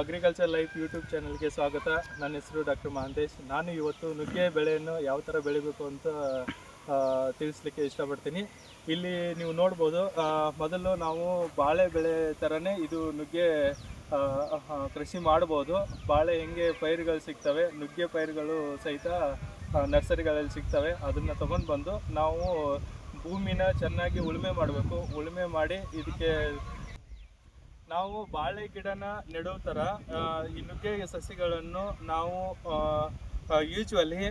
Agriculture life YouTube ಚಾನಲ್ಗೆ ಸ್ವಾಗತ. ನನ್ನ ಹೆಸರು ಡಾಕ್ಟರ್ ಮಹಾಂತೇಶ್. ನಾನು ಇವತ್ತು ನುಗ್ಗೆ ಬೆಳೆಯನ್ನು ಯಾವ ಥರ ಬೆಳಿಬೇಕು ಅಂತ ತಿಳಿಸ್ಲಿಕ್ಕೆ ಇಷ್ಟಪಡ್ತೀನಿ. ಇಲ್ಲಿ ನೀವು ನೋಡ್ಬೋದು ಮೊದಲು ನಾವು ಬಾಳೆ ಬೆಳೆ ಥರನೇ ಇದು ನುಗ್ಗೆ ಕೃಷಿ ಮಾಡ್ಬೋದು. ಬಾಳೆ ಹೆಂಗೆ ಪೈರುಗಳು ಸಿಗ್ತವೆ, ನುಗ್ಗೆ ಪೈರುಗಳು ಸಹಿತ ನರ್ಸರಿಗಳಲ್ಲಿ ಸಿಗ್ತವೆ. ಅದನ್ನು ತಗೊಂಡು ಬಂದು ನಾವು ಭೂಮಿನ ಚೆನ್ನಾಗಿ ಉಳುಮೆ ಮಾಡಬೇಕು. ಉಳುಮೆ ಮಾಡಿ ಇದಕ್ಕೆ ನಾವು ಬಾಳೆ ಗಿಡನ ನೆಡೋ ಥರ ಈ ನುಗ್ಗೆ ಸಸಿಗಳನ್ನು ನಾವು ಯೂಶ್ವಲಿ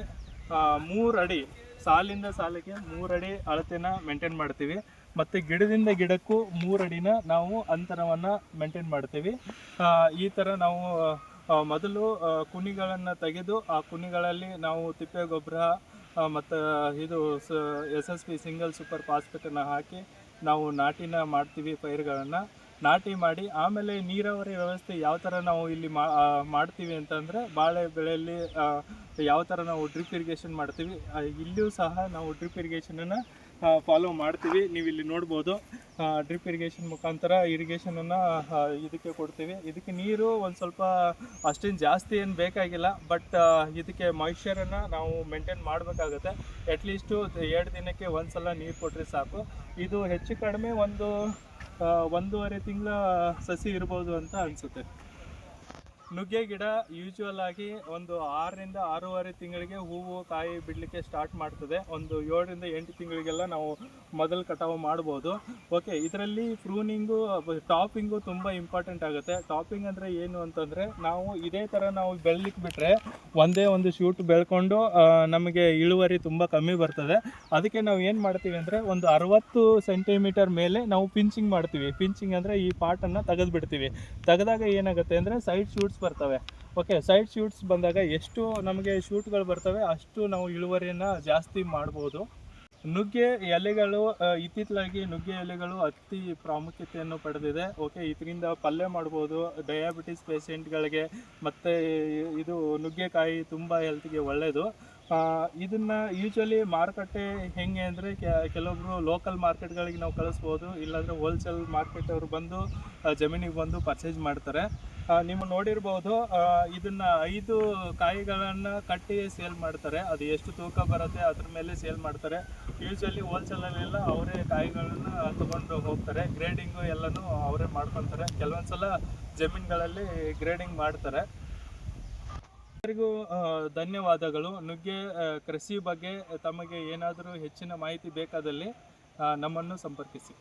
ಮೂರು ಅಡಿ, ಸಾಲಿಂದ ಸಾಲಿಗೆ ಅಡಿ ಅಳತೆನ ಮೇಂಟೈನ್ ಮಾಡ್ತೀವಿ. ಮತ್ತು ಗಿಡದಿಂದ ಗಿಡಕ್ಕೂ ಮೂರಡಿನ ನಾವು ಅಂತರವನ್ನು ಮೇಂಟೈನ್ ಮಾಡ್ತೀವಿ. ಈ ಥರ ನಾವು ಮೊದಲು ಕುಣಿಗಳನ್ನು ತೆಗೆದು, ಆ ಕುಣಿಗಳಲ್ಲಿ ನಾವು ತಿಪ್ಪೆ ಗೊಬ್ಬರ ಮತ್ತು, ಇದು S S P single super ಫಾಸ್ಫೇಟನ್ನು ಹಾಕಿ ನಾವು ನಾಟಿನ ಮಾಡ್ತೀವಿ ಪೈರುಗಳನ್ನು. ನಾಟಿ ಮಾಡಿ, ಆಮೇಲೆ ನೀರಾವರಿ ವ್ಯವಸ್ಥೆ ಯಾವ ಥರ ನಾವು ಇಲ್ಲಿ ಮಾಡ್ತೀವಿ ಅಂತಂದರೆ ಬಾಳೆ ಬೆಳೆಯಲ್ಲಿ ಯಾವ ಥರ ನಾವು ಡ್ರಿಪ್ ಇರಿಗೇಷನ್ ಮಾಡ್ತೀವಿ ಇಲ್ಲಿಯೂ ಸಹ ನಾವು ಡ್ರಿಪ್ ಇರಿಗೇಷನನ್ನು ಫಾಲೋ ಮಾಡ್ತೀವಿ. ನೀವು ಇಲ್ಲಿ ನೋಡ್ಬೋದು ಡ್ರಿಪ್ ಇರಿಗೇಷನ್ ಮುಖಾಂತರ ಇರಿಗೇಷನನ್ನು ಇದಕ್ಕೆ ಕೊಡ್ತೀವಿ. ಇದಕ್ಕೆ ನೀರು ಒಂದು ಸ್ವಲ್ಪ ಅಷ್ಟೇನು ಜಾಸ್ತಿ ಏನು ಬೇಕಾಗಿಲ್ಲ ಬಟ್ ಇದಕ್ಕೆ ಮಾಯಿಶ್ಚರನ್ನು ನಾವು ಮೇಂಟೈನ್ ಮಾಡಬೇಕಾಗುತ್ತೆ. ಅಟ್ಲೀಸ್ಟು ಎರಡು ದಿನಕ್ಕೆ ಒಂದು ಸಲ ನೀರು ಕೊಟ್ಟರೆ ಸಾಕು. ಇದು ಹೆಚ್ಚು ಕಡಿಮೆ ಒಂದು ಒಂದೂವರೆ ತಿಂಗಳ ಸಸಿ ಇರ್ಬೋದು ಅಂತ ಅನಿಸುತ್ತೆ. ನುಗ್ಗೆ ಗಿಡ ಯೂಶುವಲ್ ಆಗಿ ಒಂದು ಆರರಿಂದ ಆರೂವರೆ ತಿಂಗಳಿಗೆ ಹೂವು, ಕಾಯಿ ಬಿಡಲಿಕ್ಕೆ ಸ್ಟಾರ್ಟ್ ಮಾಡ್ತದೆ. ಒಂದು ಏಳರಿಂದ ಎಂಟು ತಿಂಗಳಿಗೆಲ್ಲ ನಾವು ಮೊದಲು ಕಟಾವು ಮಾಡ್ಬೋದು. ಓಕೆ ಇದರಲ್ಲಿ ಪ್ರೂನಿಂಗು ಟಾಪಿಂಗು ತುಂಬ ಇಂಪಾರ್ಟೆಂಟ್ ಆಗುತ್ತೆ. ಟಾಪಿಂಗ್ ಅಂದರೆ ಏನು ಅಂತಂದರೆ ನಾವು ಇದೇ ಥರ ನಾವು ಬೆಳಲಿಕ್ಕೆ ಬಿಟ್ಟರೆ ಒಂದೇ ಒಂದು ಶೂಟ್ ಬೆಳ್ಕೊಂಡು ನಮಗೆ ಇಳುವರಿ ತುಂಬ ಕಮ್ಮಿ ಬರ್ತದೆ. ಅದಕ್ಕೆ ನಾವು ಏನು ಮಾಡ್ತೀವಿ ಅಂದರೆ ಒಂದು ಅರವತ್ತು ಸೆಂಟಿಮೀಟರ್ ಮೇಲೆ ನಾವು ಪಿಂಚಿಂಗ್ ಮಾಡ್ತೀವಿ. ಪಿಂಚಿಂಗ್ ಅಂದರೆ ಈ ಪಾರ್ಟನ್ನು ತೆಗೆದು ಬಿಡ್ತೀವಿ ತೆಗೆದಾಗ ಏನಾಗುತ್ತೆ ಅಂದರೆ ಸೈಡ್ ಶೂಟ್ಸ್ ಬರ್ತವೆ. ಓಕೆ ಸೈಡ್ ಶೂಟ್ಸ್ ಬಂದಾಗ ಎಷ್ಟು ನಮಗೆ ಶೂಟ್ಗಳು ಬರ್ತವೆ, ಅಷ್ಟು ನಾವು ಇಳುವರಿಯನ್ನು ಜಾಸ್ತಿ ಮಾಡ್ಬೋದು. ನುಗ್ಗೆ ಎಲೆಗಳು ಇತ್ತಿತ್ತಲಾಗಿ ನುಗ್ಗೆ ಎಲೆಗಳು ಅತಿ ಪ್ರಾಮುಖ್ಯತೆಯನ್ನು ಪಡೆದಿದೆ. ಓಕೆ ಇದರಿಂದ ಪಲ್ಯ ಮಾಡ್ಬೋದು ಡಯಾಬಿಟಿಸ್ ಪೇಷೆಂಟ್ಗಳಿಗೆ ಮತ್ತು ಇದು ನುಗ್ಗೆಕಾಯಿ ತುಂಬ ಹೆಲ್ತ್ಗೆ ಒಳ್ಳೆಯದು ಇದನ್ನು ಯೂಶ್ವಲಿ ಮಾರುಕಟ್ಟೆ ಹೆಂಗೆ ಅಂದರೆ ಕೆಲವೊಬ್ರು ಲೋಕಲ್ ಮಾರ್ಕೆಟ್ಗಳಿಗೆ ನಾವು ಕಳಿಸ್ಬೋದು. ಇಲ್ಲಾಂದರೆ ಹೋಲ್ಸೇಲ್ ಮಾರ್ಕೆಟ್ ಅವರು ಬಂದು ಜಮೀನಿಗೆ ಬಂದು ಪರ್ಚೇಸ್ ಮಾಡ್ತಾರೆ. ನೀವು ನೋಡಿರ್ಬೋದು ಇದನ್ನು ಐದು ಕಾಯಿಗಳನ್ನು ಕಟ್ಟಿ ಸೇಲ್ ಮಾಡ್ತಾರೆ. ಅದು ಎಷ್ಟು ತೂಕ ಬರುತ್ತೆ, ಅದ್ರ ಮೇಲೆ ಸೇಲ್ ಮಾಡ್ತಾರೆ. ಯೂಶ್ವಲಿ ಹೋಲ್ಸೇಲಲ್ಲೆಲ್ಲ ಅವರೇ ಕಾಯಿಗಳನ್ನ ತಗೊಂಡು ಹೋಗ್ತಾರೆ. ಗ್ರೇಡಿಂಗು ಎಲ್ಲನೂ ಅವರೇ ಮಾಡ್ಕೊತಾರೆ. ಕೆಲವೊಂದ್ಸಲ ಜಮೀನುಗಳಲ್ಲಿ ಗ್ರೇಡಿಂಗ್ ಮಾಡ್ತಾರೆ. ಎಲ್ಲರಿಗೂ ಧನ್ಯವಾದಗಳು. ನುಗ್ಗೆ ಕೃಷಿ ಬಗ್ಗೆ ತಮಗೆ ಏನಾದರೂ ಹೆಚ್ಚಿನ ಮಾಹಿತಿ ಬೇಕಾದಲ್ಲಿ ನಮ್ಮನ್ನು ಸಂಪರ್ಕಿಸಿ.